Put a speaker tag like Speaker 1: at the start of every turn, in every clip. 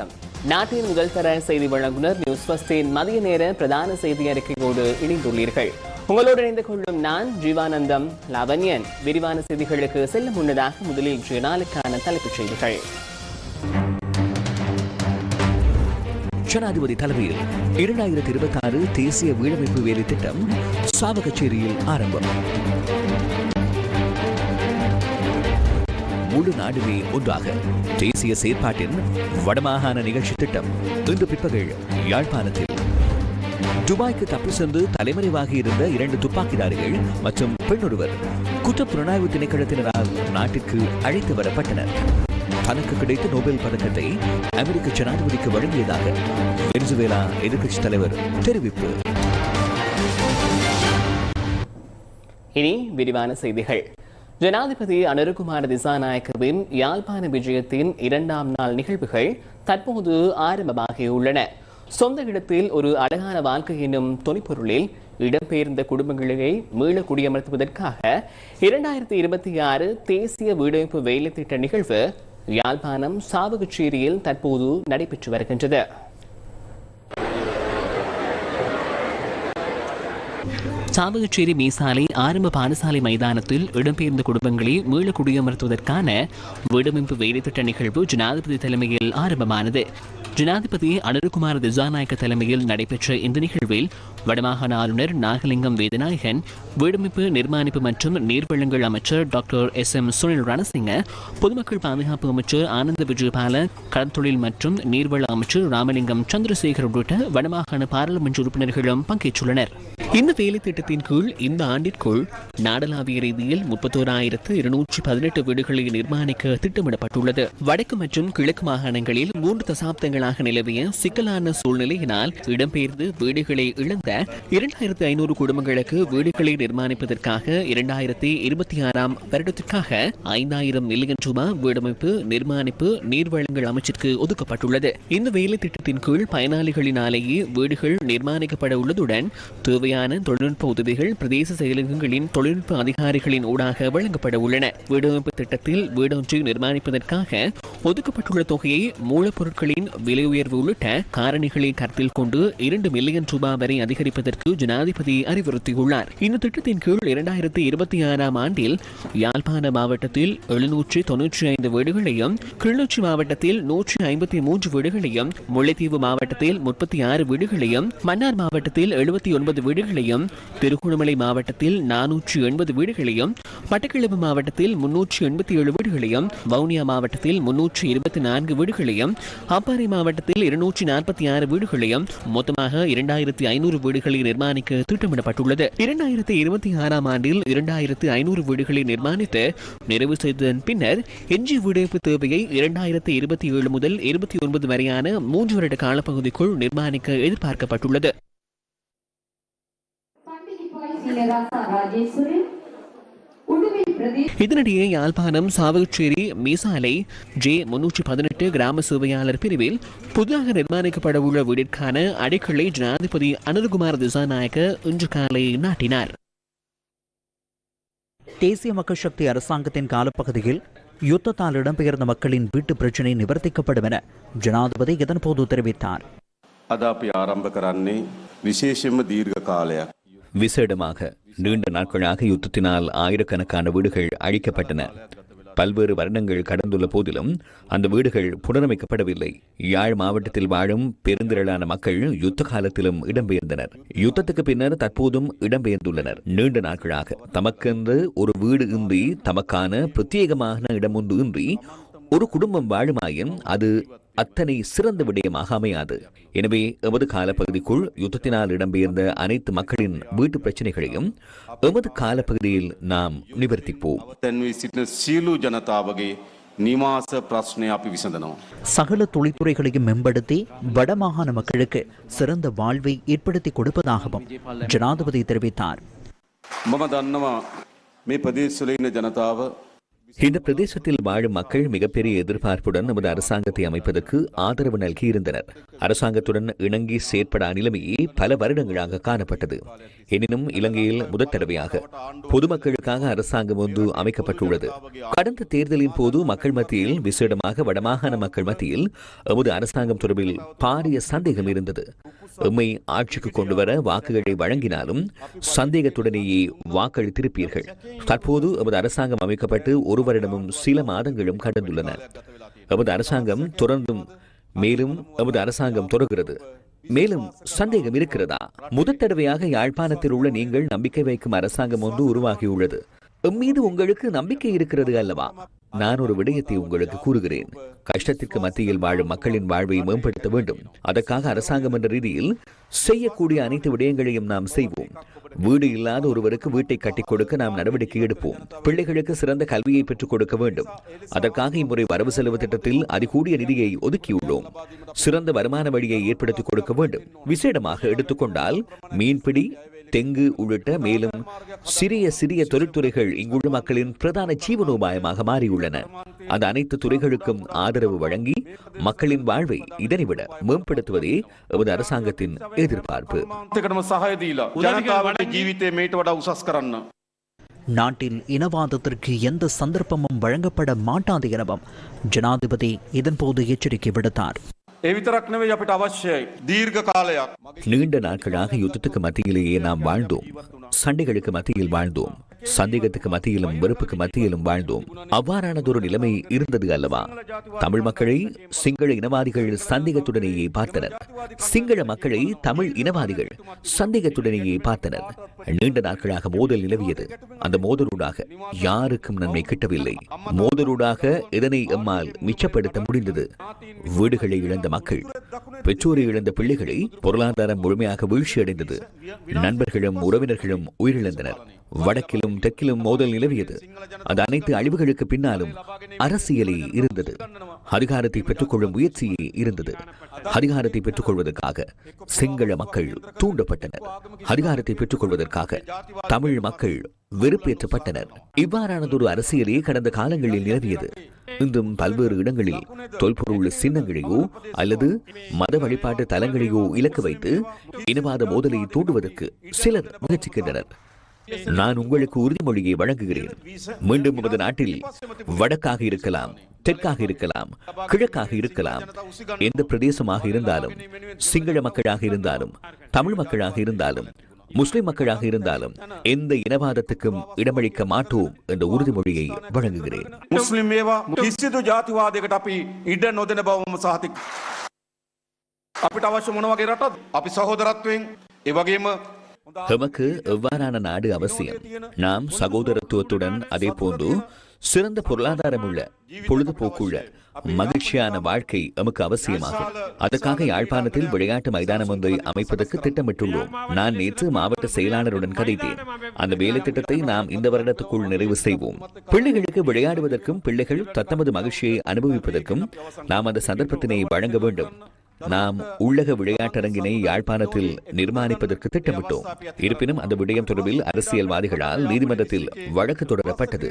Speaker 1: வணக்கம். நாட்டின் முதல் தர செய்தி வழங்குனர் நியூஸ் பஸ்டின் மதிய நேர பிரதான செய்தி அறிக்கையோடு இணைந்துள்ளீர்கள். உங்களோடு இணைந்து கொள்ளும் நான் ஜீவானந்தம் லாவண்யன். விரிவான செய்திகளுக்கு செல்ல முன்னதாக முதலில் இன்றைய நாளுக்கான தலைப்புச் செய்திகள்.
Speaker 2: ஜனாதிபதி தலைமையில் இரண்டாயிரத்தி இருபத்தி ஆறு தேசிய வீடமைப்பு வேலை திட்டம் சாவகச்சேரியில் ஆரம்பம். முழு நாடுமே ஒன்றாக. தேசிய செயற்பாட்டின் வடமாகாண நிகழ்ச்சி திட்டம் இன்று பிற்பகல் யாழ்ப்பாணத்தில். துபாய்க்கு தப்பி சென்று தலைமறைவாகி இருந்த இரண்டு துப்பாக்கிதாரிகள் மற்றும் பெண்ணொருவர் குற்றப் புலனாய்வு திணைக்களத்தினரால் நாட்டிற்கு அழைத்து வரப்பட்டனர். தனக்கு கிடைத்த நோபல் பதக்கத்தை அமெரிக்க ஜனாதிபதிக்கு வழங்கியதாக வெனிசுவேலா எதிர்க்கட்சி தலைவர் தெரிவிப்பு.
Speaker 1: இனி விரிவான செய்திகள். ஜனாதிபதி அனுருகுமார திசாநாயக்கவின் யாழ்ப்பாண விஜயத்தின் இரண்டாம் நாள் நிகழ்வுகள் தற்போது ஆரம்பமாகியுள்ளன. சொந்த இடத்தில் ஒரு அழகான வாழ்க்கை என்னும் தொனிப்பொருளில் இடம்பெயர்ந்த குடும்பங்களை மீள குடியமர்த்துவதற்காக இரண்டாயிரத்தி இருபத்தி ஆறு தேசிய வீடமைப்பு வேலை திட்ட நிகழ்வு யாழ்ப்பாணம் சாவகச்சேரியில் தற்போது நடைபெற்று வருகின்றது. சாவகச்சேரி மீசாலை ஆரம்ப பாடசாலை மைதானத்தில் இடம்பெயர்ந்த குடும்பங்களை மீள குடியமர்த்துவதற்கான வீடமைப்பு வேலைத்திட்ட நிகழ்வு ஜனாதிபதி தலைமையில் ஆரம்பமானது. ஜனாதிபதி அனுருகுமார் திசாநாயக்க தலைமையில் நடைபெற்ற இந்த நிகழ்வில் வடமாகாண ஆளுநர் நாகலிங்கம் வேதநாயகன் வீடமைப்பு நிர்மாணிப்பு மற்றும் நீர்வளங்கள் அமைச்சர் doctor S M Sunil Ranasinghe பொதுமக்கள் பாதுகாப்பு அமைச்சர் ஆனந்த விஜயபால கடற்தொழில் மற்றும் நீர்வள அமைச்சர் ராமலிங்கம் சந்திரசேகர் உள்ளிட்ட வடமாகாண பாராளுமன்ற உறுப்பினர்களும் பங்கேற்றுள்ளனர். இந்த வேலை திட்டத்தின் கீழ் இந்த ஆண்டிற்குள் நாடளாவிய ரீதியில் முப்பத்தோராயிரத்து இருநூற்றி பதினெட்டு வீடுகளை நிர்மாணிக்க திட்டமிடப்பட்டுள்ளது. வடக்கு மற்றும் கிழக்கு மாகாணங்களில் மூன்று தசாப்தங்களாக நிலவிய சிக்கலான சூழ்நிலையினால் இடம்பெயர்ந்து வீடுகளை இழந்த இரண்டாயிரத்து ஐநூறு குடும்பங்களுக்கு வீடுகளை நிர்மாணிப்பதற்காக இரண்டாயிரத்தி இருபத்தி ஆறாம் வருடத்திற்காக ஐந்தாயிரம் மில்லியன் ரூபாய் வீடமைப்பு நிர்மாணிப்பு நீர்வளங்கள் அமைச்சிற்கு ஒதுக்கப்பட்டுள்ளது. இந்த வேலை திட்டத்தின் கீழ் பயனாளிகளினாலேயே வீடுகள் நிர்மாணிக்கப்பட உள்ளதுடன் தேவையான தேவையான தொழில்நுட்ப உதவிகள் பிரதேச செயலகங்களின் தொழில்நுட்ப அதிகாரிகளின் ஊடாக வழங்கப்பட உள்ளன. வீடமைப்பு திட்டத்தில் வீடொன்றை நிர்மாணிப்பதற்காக ஒதுக்கப்பட்டுள்ள தொகையை மூலப்பொருட்களின் விலை உயர்வு உள்ளிட்ட காரணிகளை கருத்தில் கொண்டு இரண்டு மில்லியன் ரூபாய் வரை அதிகரிப்பதற்கு ஜனாதிபதி அறிவுறுத்தியுள்ளார். இந்த திட்டத்தின் கீழ் இரண்டாயிரத்தி இருபத்தி ஆறாம் ஆண்டில் யாழ்ப்பாண மாவட்டத்தில் எழுநூற்றி தொன்னூற்றி ஐந்து வீடுகளையும் கிளிநொச்சி மாவட்டத்தில் நூற்றி ஐம்பத்தி மூன்று வீடுகளையும் முல்லைத்தீவு மாவட்டத்தில் முப்பத்தி ஆறு வீடுகளையும் மன்னார் மாவட்டத்தில் எழுபத்தி ஒன்பது வீடுகள் வீடுகளையும் திருகோணமலை மாவட்டத்தில் நானூற்றி எண்பது வீடுகளையும் மட்டக்களப்பு மாவட்டத்தில் முன்னூற்றி எண்பத்தி ஏழு வீடுகளையும் வவுனியா மாவட்டத்தில் முன்னூற்றி இருபத்தி நான்கு வீடுகளையும் அப்பாறை மாவட்டத்தில் இருநூற்றி நாற்பத்தி ஆறு வீடுகளையும் மொத்தமாக இரண்டாயிரத்தி ஐநூறு வீடுகளை நிர்மாணிக்க திட்டமிடப்பட்டுள்ளது. இரண்டாயிரத்தி இருபத்தி ஆறாம் ஆண்டில் இரண்டாயிரத்து ஐநூறு வீடுகளை நிர்மாணித்து நிறைவு செய்ததன் பின்னர் எஞ்சி வீடமைப்பு தேவையை இரண்டாயிரத்தி இருபத்தி ஏழு முதல் இருபத்தி ஒன்பது வரையான மூன்று வருட காலப்பகுதிக்குள் நிர்மாணிக்க எதிர்பார்க்கப்பட்டுள்ளது. இதனிடையே யாழ்ப்பாணம் சாவகச்சேரி மீசாலை ஜே முன்னூற்றி பதினெட்டு கிராம சேவையாளர் பிரிவில் புதிதாக நிர்மாணிக்கப்பட உள்ள வீடிற்கான அடிக்கலை ஜனாதிபதி அனுர்குமார் திசாநாயக்க இன்று காலை நாட்டினார்.
Speaker 3: தேசிய மக்கள் சக்தி அரசாங்கத்தின் காலப்பகுதியில் யுத்தத்தால் இடம்பெயர்ந்த மக்களின் வீட்டு பிரச்சினை நிவர்த்திக்கப்படும் என ஜனாதிபதி இதன்போது தெரிவித்தார்.
Speaker 4: அதாபி ஆரம்ப விசேஷம் விசேஷம தீர்க்க காலையாக
Speaker 2: விசேடமாக நீண்ட நாட்களாக யுத்தத்தினால் ஆயிரக்கணக்கான வீடுகள் அழிக்கப்பட்டன. பல்வேறு வருடங்கள் கடந்துள்ள போதிலும் அந்த வீடுகள் புனரமைக்கப்படவில்லை. யாழ் மாவட்டத்தில் வாழும் பெருந்திரளான மக்கள் யுத்த காலத்திலும் இடம்பெயர்ந்தனர். யுத்தத்துக்கு பின்னர் தற்போதும் இடம்பெயர்ந்துள்ளனர். நீண்ட நாட்களாக தமக்கென்று ஒரு வீடு இன்றி தமக்கான பிரத்யேகமான இடம் ஒன்று இன்றி ஒரு குடும்பம் வாழுமாயின் அது அத்தனை சிறந்த விடயமாக அமையாது. எனவே எமது காலப்பகுதிக்குள் யுத்தத்தினால் இடம்பெயர்ந்த அனைத்து மக்களின் வீட்டு பிரச்சனைகளையும் எமது காலப்பகுதியில் நாம் நிவர்த்திப்போம்.
Speaker 3: சகல தொழில்துறைகளையும் மேம்படுத்தி வடமாகாண மக்களுக்கு சிறந்த வாழ்வை ஏற்படுத்தி கொடுப்பதாகவும் ஜனாதிபதி தெரிவித்தார்.
Speaker 4: மம தன்னவா மே பிரதேச ஜனதாவை
Speaker 2: இந்த பிரதேசத்தில் வாழும் மக்கள் மிகப்பெரிய எதிர்பார்ப்புடன் நமது அரசாங்கத்தை அமைப்பதற்கு ஆதரவு நல்கியிருந்தனர். அரசாங்கத்துடன் இணங்கி செயற்பட நிலைமையே பல வருடங்களாக காணப்பட்டது. எனினும் இலங்கையில் முதற் தடவையாக பொதுமக்களுக்காக அரசாங்கம் ஒன்று அமைக்கப்பட்டுள்ளது. கடந்த தேர்தலின் போது மக்கள் மத்தியில் விசேடமாக வடமாகாண மக்கள் மத்தியில் எமது அரசாங்கம் தொடர்பில் பாரிய சந்தேகம் இருந்தது. எம்மை ஆட்சிக்கு கொண்டு வர வாக்குகளை வழங்கினாலும் சந்தேகத்துடனேயே வாக்களித்திருப்பீர்கள் தற்போது எமது அரசாங்கம் அமைக்கப்பட்டு ஒரு வருடமும் சில மாதங்களும் கடந்துள்ளன. எமது அரசாங்கம் தொடர்ந்தும் மேலும் எமது அரசாங்கம் தொடர்கிறது. மேலும் சந்தேகம் இருக்கிறதா? முதற் தடவையாக யாழ்ப்பாணத்தில் உள்ள நீங்கள் நம்பிக்கை வைக்கும் அரசாங்கம் ஒன்று உருவாகியுள்ளது. எம் மீது உங்களுக்கு நம்பிக்கை இருக்கிறது அல்லவா? நான் ஒரு விடயத்தை உங்களுக்கு கூறுகிறேன். கஷ்டத்திற்கு மத்தியில் வாழும் மக்களின் வாழ்வை மேம்படுத்த வேண்டும். அதற்காக அரசாங்கம் என்ற ரீதியில் செய்யக்கூடிய அனைத்து விடயங்களையும் நாம் செய்வோம். வீடு இல்லாத ஒருவருக்கு வீட்டை கட்டிக் கொடுக்க நாம் நடவடிக்கை எடுப்போம். பிள்ளைகளுக்கு சிறந்த கல்வியை பெற்றுக் கொடுக்க வேண்டும். அதற்காக இம்முறை வரவு செலவு திட்டத்தில் அதிகூடிய நிதியை ஒதுக்கியுள்ளோம். சிறந்த வருமான வழியை ஏற்படுத்திக் கொடுக்க வேண்டும். விசேடமாக எடுத்துக்கொண்டால் மீன்பிடி தெங்கு உள்ளிட்ட மேலும் சிறிய சிறிய தொழிற்துறைகள் இங்குள்ள மக்களின் பிரதான ஜீவனோபாயமாக மாறியுள்ளன. அந்த அனைத்து துறைகளுக்கும் ஆதரவு வழங்கி மக்களின் வாழ்வை இதனைவிட மேம்படுத்துவதே எமது அரசாங்கத்தின் எதிர்பார்ப்பு.
Speaker 3: நாட்டில் இனவாதத்திற்கு எந்த சந்தர்ப்பமும் வழங்கப்பட மாட்டாது எனவும் ஜனாதிபதி இதன்போது எச்சரிக்கை விடுத்தார்.
Speaker 4: ඒ විතරක් නෙවෙයි අපිට අවශ්‍යයි දීර්ඝ කාලයක්.
Speaker 2: நீண்ட நாட்களாக யுத்தத்துக்கு மத்தியிலேயே நாம் வாழ்ந்தோம் சண்டைகளுக்கு மத்தியில் வாழ்ந்தோம் சந்தேகத்துக்கு மத்தியிலும் வெறுப்புக்கு மத்தியிலும் வாழ்ந்தோம். அவ்வாறானதொரு நிலைமை இருந்தது அல்லவா? தமிழ் மக்களை சிங்கள இனவாதிகள் சந்தேகத்துடனேயே பார்த்தனர். சிங்கள மக்களை தமிழ் இனவாதிகள் சந்தேகத்துடனேயே பார்த்தனர். நீண்ட நாட்களாக மோதல் நிலவியது. அந்த மோதலூடாக யாருக்கும் நன்மை கிட்டவில்லை. மோதலூடாக இதனை எம்மால் மிச்சப்படுத்த முடிந்தது. வீடுகளை இழந்த மக்கள் பெற்றோரை இழந்த பிள்ளைகளை பொருளாதாரம் முழுமையாக வீழ்ச்சியடைந்தது. நண்பர்களும் உறவினர்களும் உயிரிழந்தனர். வடக்கிலும் தெற்கிலும் மோதல் நிலவியது. அந்த அனைத்து அழிவுகளுக்கு பின்னாலும் அரசியலே இருந்தது. அதிகாரத்தை பெற்றுக்கொள்ளும் முயற்சியே இருந்தது. அதிகாரத்தை பெற்றுக்கொள்வதற்காக சிங்கள மக்கள் தூண்டப்பட்டனர். அதிகாரத்தை பெற்றுக்கொள்வதற்காக தமிழ் மக்கள் வெறுப்பேற்றப்பட்டனர். இவ்வாறானதொரு அரசியலே கடந்த காலங்களில் நிலவியது. இன்றும் பல்வேறு இடங்களில் தொல்பொருள் சின்னங்களையோ அல்லது மத வழிபாட்டு தலங்களையோ இலக்கு வைத்து இனவாத மோதலை தூண்டுவதற்கு சிலர் முயற்சிக்கின்றனர். நான் உங்களுக்கு உறுதிமொழியை வழங்குகிறேன் மீண்டும் நமது நாட்டில் வடக்காக இருக்கலாம் தெற்காக இருக்கலாம் கிழக்காக இருக்கலாம் எந்த பிரதேசமாக இருந்தாலும் சிங்கள மக்களாக இருந்தாலும் தமிழ் மக்களாக இருந்தாலும் முஸ்லிம் மக்களாக இருந்தாலும் எந்த இனவாதத்துக்கும் இடமளிக்க மாட்டோம் என்ற உறுதிமொழியை வழங்குகிறேன்
Speaker 4: මුස්ලිම් ඒවා කිසිදු ජාතිවාදයකට අපි ඉඩ නොදෙන බවම සහතික. අපිට අවශ්‍ය මොන වගේ රටත් අපි සහෝදරත්වයෙන් ඒවගේම
Speaker 2: எமக்கு எவ்வாறான நாடு அவசியம்? நாம் சகோதரத்துவத்துடன் அதே போன்று சிறந்த பொருளாதாரமுள்ள பொழுதுபோக்குள்ள மகிழ்ச்சியான வாழ்க்கை எமக்கு அவசியமாகும். அதற்காக யாழ்ப்பாணத்தில் விளையாட்டு மைதானம் ஒன்றை அமைப்பதற்கு திட்டமிட்டுள்ளோம். நான் நேற்று மாவட்ட செயலாளருடன் கதைத்தேன். அந்த வேலை திட்டத்தை நாம் இந்த வருடத்துக்குள் நிறைவு செய்வோம். பிள்ளைகளுக்கு விளையாடுவதற்கும் பிள்ளைகள் தத்தமது மகிழ்ச்சியை அனுபவிப்பதற்கும் நாம் அந்த சந்தர்ப்பத்தினை வழங்க வேண்டும். நாம் உள்ளக விளையாட்டரங்கினை யாழ்ப்பாணத்தில் நிர்மாணிப்பதற்கு திட்டமிட்டோம். இருப்பினும் அந்த விடயம் தொடர்பில் அரசியல்வாதிகளால் நீதிமன்றத்தில் வழக்கு தொடரப்பட்டது.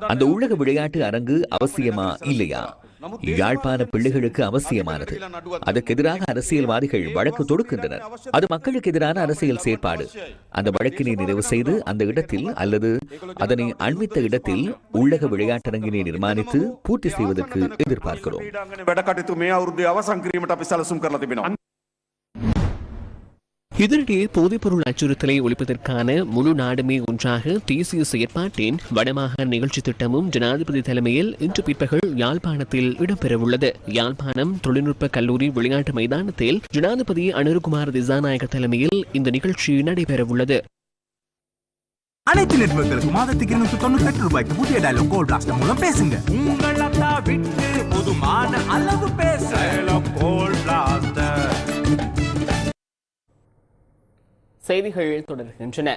Speaker 2: அந்த உள்ளக விளையாட்டு அரங்கு அவசியமா இல்லையா? யாழ்ப்பாண பிள்ளைகளுக்கு அவசியமானது. அதற்கு எதிராக அரசியல்வாதிகள் வழக்கு தொடுக்கின்றனர். அது மக்களுக்கு எதிரான அரசியல் செயற்பாடு. அந்த வழக்கினை நிறைவு செய்து அந்த இடத்தில் அல்லது அதனை அண்மித்த இடத்தில் உள்ளக விளையாட்டரங்கினை நிர்மாணித்து பூர்த்தி செய்வதற்கு எதிர்பார்க்கிறோம்.
Speaker 1: இதனிடையே போதைப்பொருள் அச்சுறுத்தலை ஒழிப்பதற்கான முழு நாடுமே ஒன்றாக தேசிய செயற்பாட்டின் வடமாகாண நிகழ்ச்சி திட்டமும் ஜனாதிபதி தலைமையில் இன்று பிற்பகல் யாழ்ப்பாணத்தில் இடம்பெறவுள்ளது. யாழ்ப்பாணம் தொழில்நுட்ப கல்லூரி விளையாட்டு மைதானத்தில் ஜனாதிபதி அனுருகுமார் திசாநாயக தலைமையில் இந்த நிகழ்ச்சி நடைபெறவுள்ளது.
Speaker 5: அனைத்து நெட்வொர்க்குகளுக்கும் மாதத்துக்கு இருநூத்தி தொண்ணூத்தி எட்டு ரூபாய்க்கு புதிய டயலாக் கோல் பிளாஸ்டர் மூலம் பேசுங்க. உங்கள் விட்டு போதுமான அளவு பேச. கோல் பிளாஸ்டர்
Speaker 1: செய்திகள் தொடர்கின்றன.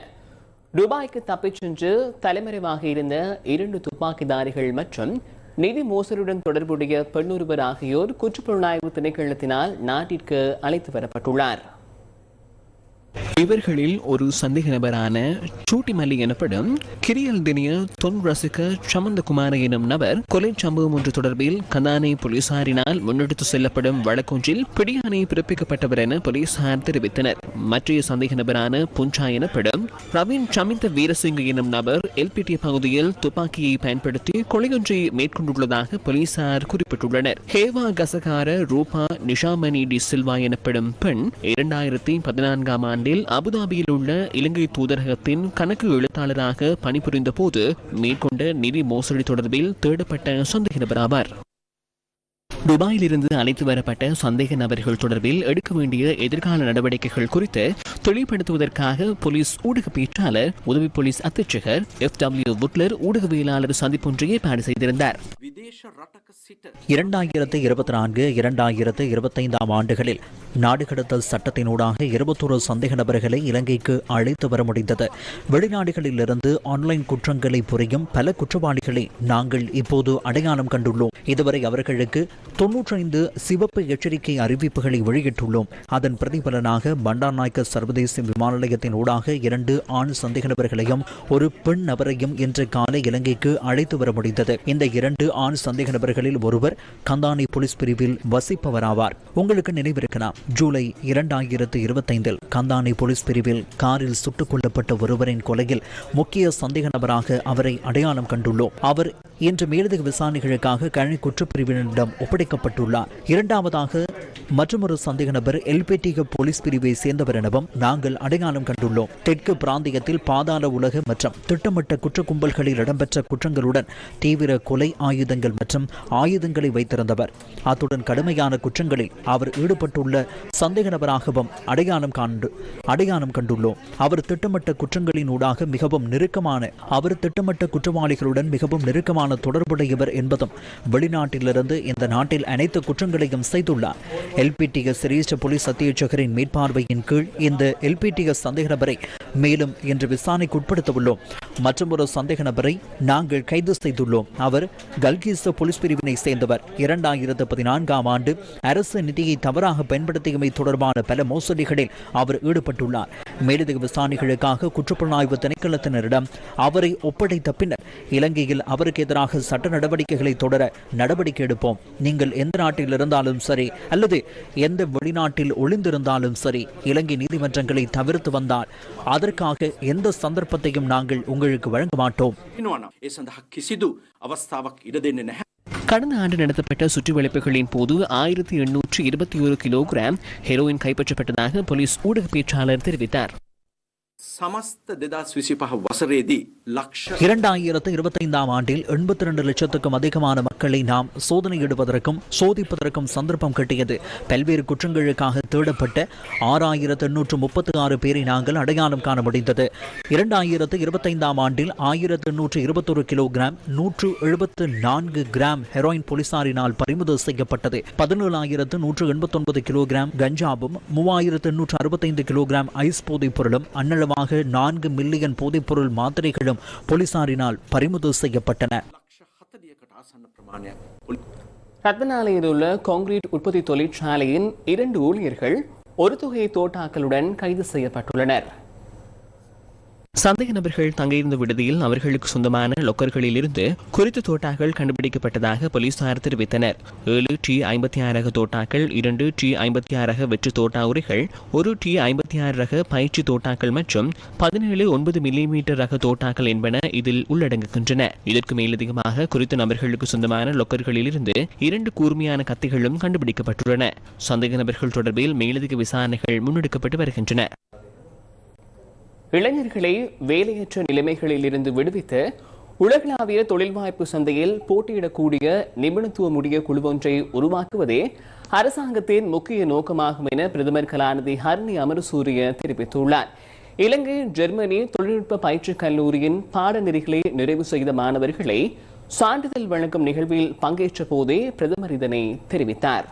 Speaker 1: துபாய்க்கு தப்பிச் சென்று தலைமறைவாக இருந்த இரண்டு துப்பாக்கிதாரிகள் மற்றும் நிதி மோசடியுடன் தொடர்புடைய பெண்ணொருவர் ஆகியோர் குற்றப்புலனாய்வு திணைக்களத்தினால் நாட்டிற்கு அழைத்து வரப்பட்டுள்ளார். இவர்களில் ஒரு சந்தேக நபரான சூட்டிமல்லி எனப்படும் கிரியல் தினிய தொன் ரசிக சமந்தகுமார எனும் நபர் கொலை சம்பவம் ஒன்று தொடர்பில் கந்தானை போலீசாரினால் முன்னெடுத்து செல்லப்படும் வழக்கொன்றில் பிடியாணை பிறப்பிக்கப்பட்டவர் என போலீசார் தெரிவித்தனர். மற்றைய சந்தேக நபரான புஞ்சா எனப்படும் ரவீன் சமிந்த வீரசிங்க எனும் நபர் எல்பிடி பகுதியில் துப்பாக்கியை பயன்படுத்தி கொலையொன்றை மேற்கொண்டுள்ளதாக போலீசார் குறிப்பிட்டுள்ளனர். ஹேவா கசகார ரூபா நிஷாமணி டி சில்வா எனப்படும் பெண் இரண்டாயிரத்தி பதினான்காம் ஆண்டில் அபுதாபியில் உள்ள இலங்கை தூதரகத்தின் கணக்கு எழுத்தாளராக பணிபுரிந்த போது மேற்கொண்ட நிதி மோசடி தொடர்பில் தேடப்பட்ட சந்தேக நபர் ஆவார். துபாயிலிருந்து அழைத்து வரப்பட்ட சந்தேக நபர்கள் தொடர்பில் எடுக்க வேண்டிய எதிர்கால நடவடிக்கைகள் குறித்து தெளிவுபடுத்துவதற்காக போலீஸ் ஊடக பேச்சாளர் உதவி போலீஸ் அத்தியட்சகர் எஃப் டபிள்யூ புட்லர் ஊடகவியலாளர் சந்திப்பொன்றை ஏற்பாடு செய்திருந்தார்.
Speaker 3: இரண்டாயிரத்து இருபத்தி நான்கு இரண்டாயிரத்து இருபத்தைந்தாம் ஆண்டுகளில் நாடு கடத்தல் சட்டத்தினூடாக இருபத்தொரு சந்தேக நபர்களை இலங்கைக்கு அழைத்து வர முடிந்தது. வெளிநாடுகளிலிருந்து ஆன்லைன் குற்றங்களை புரியும் பல குற்றவாளிகளை நாங்கள் இப்போது அடையாளம் கண்டுள்ளோம். இதுவரை அவர்களுக்கு தொன்னூற்றைந்து சிவப்பு எச்சரிக்கை அறிவிப்புகளை வெளியிட்டுள்ளோம். அதன் பிரதிபலனாக பண்டார்நாயக்க சர்வதேச விமான நிலையத்தின் ஊடாக இரண்டு ஆண் சந்தேக நபர்களையும் ஒரு பெண் நபரையும் இன்று காலை இலங்கைக்கு அழைத்து வர முடிந்தது. இந்த இரண்டு ஆண் சந்தேக நபர்களில் ஒருவர் கந்தானி போலீஸ் பிரிவில் வசிப்பவராவார். உங்களுக்கு நினைவிருக்கலாம் ஜூலை இரண்டாயிரத்து இருபத்தைந்தில் கந்தானி போலீஸ் பிரிவில் காரில் சுட்டுக் கொல்லப்பட்ட ஒருவரின் கொலையில் முக்கிய சந்தேக நபராக அவரை அடையாளம் கண்டுள்ளோம். அவர் இன்று மேலதிக விசாரணைகளுக்காக கழனி குற்றப்பிரிவினரிடம் ஒப்படைக்கப்பட்டுள்ளார். இரண்டாவதாக மற்றொரு சந்தேக நபர் எல்பெட்டிக போலீஸ் பிரிவை சேர்ந்தவர் எனவும் நாங்கள் அடையாளம் கண்டுள்ளோம். தெற்கு பிராந்தியத்தில் பாதாள உலக மற்றும் திட்டமிட்ட குற்ற கும்பல்களில் இடம்பெற்ற குற்றங்களுடன் தீவிர கொலை ஆயுதங்கள் மற்றும் ஆயுதங்களை வைத்திருந்தவர். அத்துடன் கடுமையான குற்றங்களில் அவர் ஈடுபட்டுள்ள சந்தேக நபராகவும் அடையாளம் காண்டு அடையாளம் கண்டுள்ளோம். அவர் திட்டமிட்ட குற்றங்களின் ஊடாக மிகவும் நெருக்கமான அவர் திட்டமிட்ட குற்றவாளிகளுடன் மிகவும் நெருக்கமான தொடர்புடையவர் என்பதும் வெளிநாட்டிலிருந்து இந்த நாட்டில் அனைத்து குற்றங்களையும் செய்துள்ளார். எல்பிடிஎஸ் சிரேஷ்ட போலீஸ் அத்தியட்சகரின் மேற்பார்வையின் கீழ் இந்த எல்பிடிஎஸ் சந்தேக நபரை மேலும் இன்று விசாரணைக்கு உட்படுத்த உள்ளோம் மற்றும் ஒரு சந்தேக நபரை நாங்கள் கைது செய்துள்ளோம். அவர் கல்கிஸ்த போலீஸ் பிரிவினை சேர்ந்தவர். இரண்டாயிரத்து பதினான்காம் ஆண்டு அரசு நிதியை தவறாக பயன்படுத்தியமை தொடர்பான பல மோசடிகளில் அவர் ஈடுபட்டுள்ளார். மேலதிக விசாரணைகளுக்காக குற்றப்புலனாய்வு திணைக்களத்தினரிடம் அவரை ஒப்படைத்த பின்னர் இலங்கையில் அவருக்கு எதிராக சட்ட நடவடிக்கைகளை தொடர நடவடிக்கை எடுப்போம். நீங்கள் எந்த நாட்டில் இருந்தாலும் சரி அல்லது எந்த வெளிநாட்டில் ஒளிந்திருந்தாலும் சரி இலங்கை நீதிமன்றங்களை தவிர்த்து வந்தால் அதற்காக எந்த சந்தர்ப்பத்தையும் நாங்கள் உங்களுக்கு வழங்க மாட்டோம்.
Speaker 1: கடந்த ஆண்டு நடத்தப்பட்ட சுற்றுவளைப்புகளின் போது ஆயிரத்தி எண்ணூற்று இருபத்தி ஒரு கிலோகிராம் ஹெரோயின் கைப்பற்றப்பட்டதாக போலீஸ் ஊடக பேச்சாளர் தெரிவித்தார்.
Speaker 6: සමස්ත දෙදස් විසි පහ වසරේදී ලක්ෂ
Speaker 3: இரண்டாயிரத்து இருபத்தைந்தாம் ஆண்டில் எண்பத்தி ரெண்டு லட்சத்துக்கும் அதிகமான மக்களை நாம் சோதனையிடுவதற்கும் சோதிப்பதற்கும் சந்தர்ப்பம் கிட்டியது பல்வேறு குற்றங்களுக்காக தேடப்பட்ட ஆறாயிரத்து எண்ணூற்று முப்பத்தி ஆறு பேரை நாங்கள் அடையாளம் காண முடிந்தது இரண்டாயிரத்து இருபத்தைந்தாம் ஆண்டில் ஆயிரத்து எண்ணூற்று இருபத்தொரு கிலோகிராம் நூற்று எழுபத்து நான்கு கிராம் ஹெரோயின் போலீசாரினால் பறிமுதல் செய்யப்பட்டது பதினேழாயிரத்து நூற்று எண்பத்தொன்பது கிலோகிராம் கஞ்சாவும் மூவாயிரத்து எண்ணூற்று அறுபத்தைந்து கிலோகிராம் ஐஸ் போதைப் பொருளும் அன்னளவாக அதிகமாக நான்கு மில்லியன் போதைப்பொருள் மாத்திரைகளும் போலீசாரினால் பறிமுதல் செய்யப்பட்டன.
Speaker 1: ரத்னாலயில் உள்ள காங்கிரீட் உற்பத்தி தொழிற்சாலையின் இரண்டு ஊழியர்கள் ஒரு தொகை தோட்டாக்களுடன் கைது செய்யப்பட்டுள்ளனர். சந்தேக நபர்கள் தங்கியிருந்த விடுதியில் அவர்களுக்கு சொந்தமான லொக்கர்களில் இருந்து குறித்த தோட்டாக்கள் கண்டுபிடிக்கப்பட்டதாக போலீசார் தெரிவித்தனர். ஏழு டி ஐம்பத்தி ஆறு ரக தோட்டாக்கள் இரண்டு டி ஐம்பத்தி ஆறு ரக வெற்று தோட்டா உரைகள் ஒரு டி ஐம்பத்தி ஆறு ரக பயிற்சி தோட்டாக்கள் மற்றும் பதினேழு ஒன்பது மில்லிமீட்டர் ரக தோட்டாக்கள் என்பன இதில் உள்ளடங்குகின்றன. இதற்கு மேலதிகமாக குறித்த நபர்களுக்கு சொந்தமான லொக்கர்களில் இருந்து இரண்டு கூர்மையான கத்திகளும் கண்டுபிடிக்கப்பட்டுள்ளன. சந்தேக நபர்கள் தொடர்பில் மேலதிக விசாரணைகள் முன்னெடுக்கப்பட்டு வருகின்றன. இளைஞர்களை வேலையற்ற நிலைமைகளில் இருந்து விடுவித்து உலகளாவிய தொழில் வாய்ப்பு சந்தையில் போட்டியிடக்கூடிய நிபுணத்துவமுடைய குழுவொன்றை உருவாக்குவதே அரசாங்கத்தின் முக்கிய நோக்கமாகும் என பிரதமர் கலாநிதி ஹர்னி அமரசூரிய தெரிவித்துள்ளார். இலங்கை ஜெர்மனி தொழில்நுட்ப பயிற்சிக் கல்லூரியின் பாடநெறிகளை நிறைவு செய்த மாணவர்களை சான்றிதழ் வழங்கும் நிகழ்வில் பங்கேற்ற போதே பிரதமர் இதனை தெரிவித்தார்.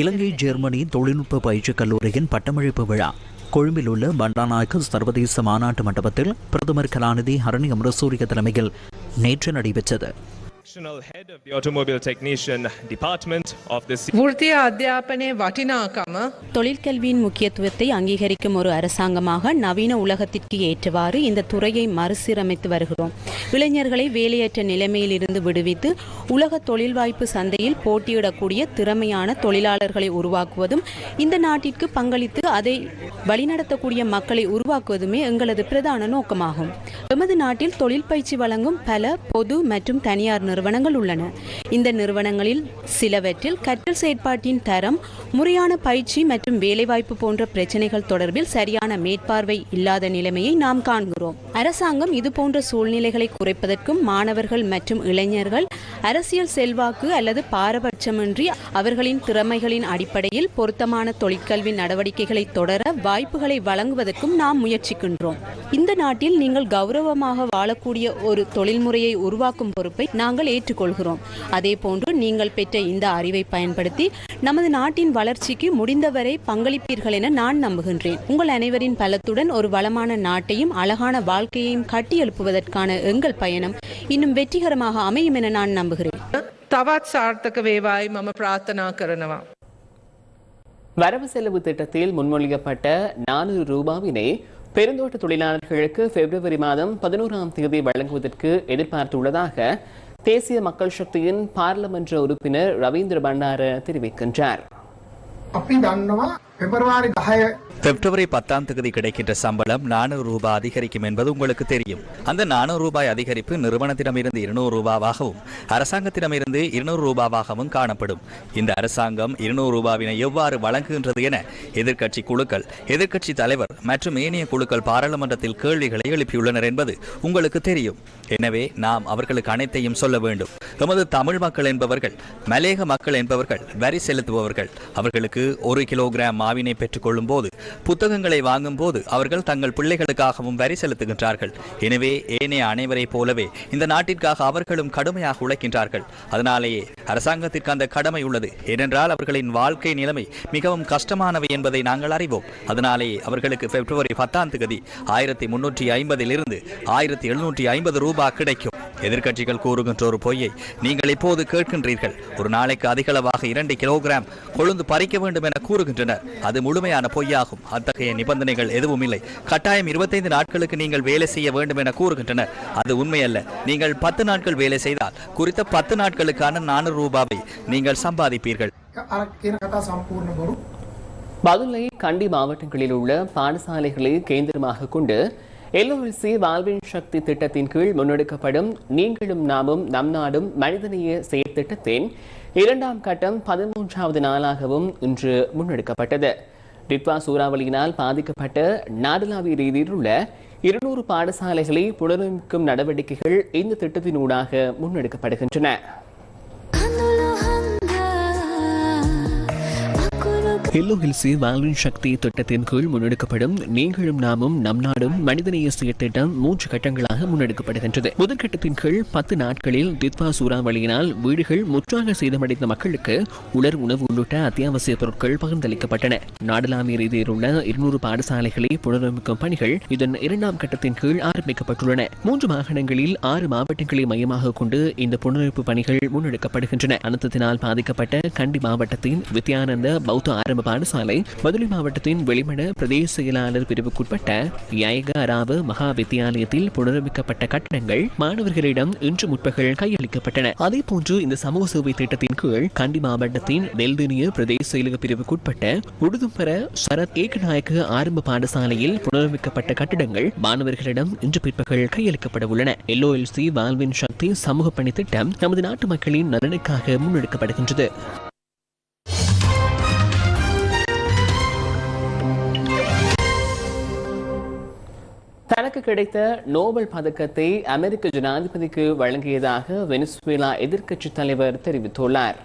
Speaker 3: இலங்கை ஜெர்மனி தொழில்நுட்ப பயிற்சிக் கல்லூரியின் பட்டமளிப்பு விழா கொழும்பில் உள்ள பண்டாநாயக்க சர்வதேச மாநாட்டு மண்டபத்தில் பிரதமர் கலாநிதி ஹரணி அமரசூரிய தலைமையில் நேற்று நடைபெற்றது.
Speaker 7: Functional head of the automobile technician department of the
Speaker 8: වෘතිය අධ්‍යාපනයේ වටිනාකම
Speaker 9: தொழிற்கல்வியின் முக்கியத்துவத்தை அங்கீகரிக்கும் ஒரு அரசாங்கமாக நவீன உலகத்திற்கு ஏற்றவாறு இந்த துறையை மறுசீரமைத்து வருகிறோம் இளைஞர்களை வேலையற்ற நிலைமையில் இருந்து விடுவித்து உலக தொழில் வாய்ப்பு சந்தையில் போட்டியிடக்கூடிய திறமையான தொழிலாளர்களை உருவாக்குவதும் இந்த நாட்டிற்கு பங்களித்து அதை வழிநடத்தக்கூடிய மக்களை உருவாக்குவதுமே எங்களது பிரதான நோக்கமாகும் எமது நாட்டில் தொழில் பயிற்சி வழங்கும் பல பொது மற்றும் தனியார் நிறுவனங்கள் உள்ளன. இந்த நிறுவனங்களில் சிலவற்றில் கற்றல் செயற்பாட்டின் தரம் முறையான பயிற்சி மற்றும் வேலைவாய்ப்பு போன்ற பிரச்சனைகள் தொடர்பில் சரியான மேற்பார்வை இல்லாத நிலைமையை நாம் காண்கிறோம். அரசாங்கம் இதுபோன்ற சூழ்நிலைகளை குறைப்பதற்கும் மாணவர்கள் மற்றும் இளைஞர்கள் அரசியல் செல்வாக்கு அல்லது பாரபட்சமின்றி அவர்களின் திறமைகளின் அடிப்படையில் பொருத்தமான தொழிற்கல்வி நடவடிக்கைகளை தொடர வாய்ப்புகளை வழங்குவதற்கும் நாம் முயற்சிக்கின்றோம். இந்த நாட்டில் நீங்கள் கௌரவமாக வாழக்கூடிய ஒரு தொழில்முறையை உருவாக்கும் பொறுப்பை நாங்கள் நாங்கள் ஏற்றுக்கொள்கிறோம். அதே போன்று நீங்கள் பெற்ற இந்த அறிவை பயன்படுத்தி நமது நாட்டின் வளர்ச்சிக்கு முடிந்தவரை பங்களிப்பீர்கள் என நான் நம்புகின்றேன். உங்கள் அனைவரின் பலத்துடன் ஒரு வளமான நாட்டையும் அழகான வாழ்க்கையையும் கட்டியெழுப்புவதற்கான எங்கள் பயணம் இன்னும் வெற்றிகரமாக அமையும் என நான் நம்புகிறேன்.
Speaker 8: தவாத்
Speaker 1: வரவு செலவு திட்டத்தில் முன்மொழியப்பட்ட நானூறு ரூபாவினை பெருந்தோட்ட தொழிலாளர்களுக்கு பிப்ரவரி மாதம் பதினோராம் தேதி வழங்குவதற்கு எதிர்பார்த்துள்ளதாக தேசிய மக்கள் சக்தியின் பாராளுமன்ற உறுப்பினர் ரவீந்திர பண்டார தெரிவிக்கின்றார்
Speaker 10: අපි දන්නවා පෙබරවාරි දහය
Speaker 11: பிப்ரவரி பத்தாம் தேதி கிடைக்கின்ற சம்பளம் நானூறு ரூபாய் அதிகரிக்கும் என்பது உங்களுக்கு தெரியும். அந்த நானூறு ரூபாய் அதிகரிப்பு நிறுவனத்திடமிருந்து இருநூறு ரூபாவாகவும் அரசாங்கத்திடமிருந்து இருநூறு ரூபாவாகவும் காணப்படும். இந்த அரசாங்கம் இருநூறு ரூபாவினை எவ்வாறு வழங்குகின்றது என எதிர்க்கட்சி குழுக்கள் எதிர்க்கட்சி தலைவர் மற்றும் ஏனைய குழுக்கள் பாராளுமன்றத்தில் கேள்விகளை எழுப்பியுள்ளனர் என்பது உங்களுக்கு தெரியும். எனவே நாம் அவர்களுக்கு அனைத்தையும் சொல்ல வேண்டும். எமது தமிழ் மக்கள் என்பவர்கள் மலேக மக்கள் என்பவர்கள் வரி செலுத்துபவர்கள் அவர்களுக்கு ஒரு கிலோகிராம் மாவினை பெற்றுக்கொள்ளும் போது புத்தகங்களை வாங்கும் போது அவர்கள் தங்கள் பிள்ளைகளுக்காகவும் வரி செலுத்துகின்றார்கள். எனவே ஏனைய அனைவரைப் போலவே இந்த நாட்டிற்காக அவர்களும் கடுமையாக உழைக்கின்றார்கள். அதனாலேயே அரசாங்கத்திற்கு அந்த கடமை உள்ளது. ஏனென்றால் அவர்களின் வாழ்க்கை நிலைமை மிகவும் கஷ்டமானவை என்பதை நாங்கள் அறிவோம். அதனாலேயே அவர்களுக்கு பிப்ரவரி பத்தாம் தேதி ஆயிரத்தி முன்னூற்றி ஐம்பதிலிருந்து ஆயிரத்தி எழுநூற்றி ஐம்பது ரூபாய் கிடைக்கும். எதிர்கட்சிகள் கூறுகின்ற ஒரு பொய்யை நீங்கள் இப்போது கேட்கின்றீர்கள். ஒரு நாளைக்கு அதிகளவாக இரண்டு கிலோகிராம் கொழுந்து பறிக்க வேண்டும் என கூறுகின்றனர். அது முழுமையான பொய்யாகும். அத்தகைய நிபந்தனைகள் எதுவும் இல்லை. கட்டாயம் இருபத்தைந்து நாட்களுக்கு நீங்கள் வேலை செய்ய வேண்டும் என கூறுகின்றனர். அது உண்மையல்ல. நீங்கள் பத்து நாட்கள் வேலை செய்தால் குறித்த பத்து நாட்களுக்கான நானூறு ரூபாவை நீங்கள் சம்பாதிப்பீர்கள்.
Speaker 1: பதுளை கண்டி மாவட்டங்களில் உள்ள பாடசாலைகளை கேந்திரமாக கொண்டு எல்ஓஎல்சி வாழ்வின் சக்தி திட்டத்தின் கீழ் முன்னெடுக்கப்படும் நீங்களும் நாமும் நம் நாடும் மனிதநேய செயற்திட்டத்தின் இரண்டாம் கட்டம் பதிமூன்றாவது நாளாகவும் இன்று முன்னெடுக்கப்பட்டது. டிட்வா சூறாவளியினால் பாதிக்கப்பட்ட நாடளாவிய ரீதியில் உள்ள இருநூறு பாடசாலைகளை புனரமைக்கும் நடவடிக்கைகள் இந்த திட்டத்தினூடாக முன்னெடுக்கப்படுகின்றன. ஹெல்லோ ஹில்ஸி வாழ்வின் சக்தி திட்டத்தின் கீழ் முன்னெடுக்கப்படும் நீங்களும் நாமும் நம் நாடும் மனிதநேய திட்டம் மூன்று கட்டங்களாக முன்னெடுக்கப்படுகின்றது. முதற்கட்டத்தின் கீழ் பத்து நாட்களில் தித்வா சூறாவளியினால் வீடுகள் முற்றாக சேதமடைந்த மக்களுக்கு உலர் உணவு உள்ளிட்ட அத்தியாவசிய பொருட்கள் பகிர்ந்தளிக்கப்பட்டன. நாடளாவிய ரீதியில் உள்ள இருநூறு பாடசாலைகளை புனரமைக்கும் பணிகள் இதன் இரண்டாம் கட்டத்தின் கீழ் ஆரம்பிக்கப்பட்டுள்ளன. மூன்று மாகாணங்களில் ஆறு மாவட்டங்களை மையமாக கொண்டு இந்த புனரமைப்பு பணிகள் முன்னெடுக்கப்படுகின்றன. அனர்த்தத்தினால் பாதிக்கப்பட்ட கண்டி மாவட்டத்தின் வித்யானந்த பௌத்த ஆரம்ப பாடசாலை மதுரை மாவட்டத்தின் வெளிமட பிரதேச செயலாளர் பிரிவுக்குட்பட்ட யயக மகா வித்தியாலயத்தில் புனரமைக்கப்பட்ட கட்டடங்கள் மாணவர்களிடம் இன்று முற்பகல் கையளிக்கப்பட்டன. அதே போன்று இந்த சமூக சேவை திட்டத்தின் கீழ் கண்டி மாவட்டத்தின் நெல்தினிய பிரதேச செயலக பிரிவுக்குட்பட்ட உடுதும்பர சரத் ஏகநாயக்க ஆரம்ப பாடசாலையில் புனரமைக்கப்பட்ட கட்டிடங்கள் மாணவர்களிடம் இன்று பிற்பகல் கையளிக்கப்பட உள்ளன. எல்ஓஎல்சி வாழ்வின் சக்தி சமூக பணி திட்டம் நமது நாட்டு மக்களின் நலனுக்காக முன்னெடுக்கப்படுகின்றது. தனக்கு கிடைத்த நோபல் பதக்கத்தை அமெரிக்க ஜனாதிபதிக்கு வழங்கியதாக வெனிசுவேலா எதிர்க்கட்சி தலைவர் தெரிவித்துள்ளார்.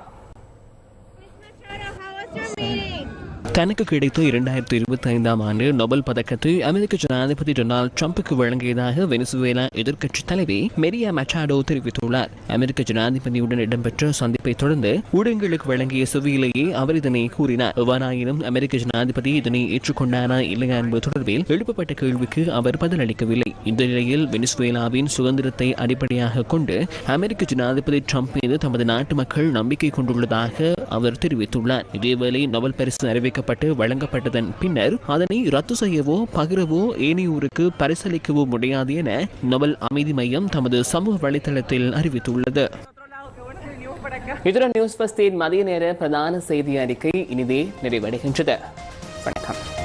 Speaker 1: தனக்கு கிடைத்த இரண்டாயிரத்தி இருபத்தி ஐந்தாம் ஆண்டு நொபல் பதக்கத்தை அமெரிக்க ஜனாதிபதி டொனால்டு ட்ரம்புக்கு வழங்கியதாக வெனிசுவேலா எதிர்க்கட்சி தலைவி மெரியா மச்சாடோ தெரிவித்துள்ளார். அமெரிக்க ஜனாதிபதியுடன் இடம்பெற்ற சந்திப்பை தொடர்ந்து ஊடகங்களுக்கு வழங்கிய செவியிலேயே அவர் இதனை கூறினார். எவ்வாறாயினும் அமெரிக்க ஜனாதிபதி இதனை ஏற்றுக்கொண்டாரா இல்லையா என்பது தொடர்பில் எழுப்பப்பட்ட கேள்விக்கு அவர் பதிலளிக்கவில்லை இந்த நிலையில் வெனிசுவேலாவின் சுதந்திரத்தை அடிப்படையாக கொண்டு அமெரிக்க ஜனாதிபதி ட்ரம்ப் மீது தமது நாட்டு மக்கள் நம்பிக்கை கொண்டுள்ளதாக அவர் தெரிவித்துள்ளார். இதேவேளை நொபல் பரிசு அறிவிக்கப்பட்டு வழங்கப்பட்டதன் பின்னர் அதனை ரத்து செய்யவோ பகிரவோ ஏனையோருக்கு பரிசளிக்கவோ முடியாது என நொபல் அமைதி மையம் தமது சமூக வலைதளத்தில் அறிவித்துள்ளது. இதுடன் நியூஸ் பஸ்தின் மதிய நேர பிரதான செய்தி அறிக்கை இனிதே நிறைவடைகின்றது. வணக்கம்.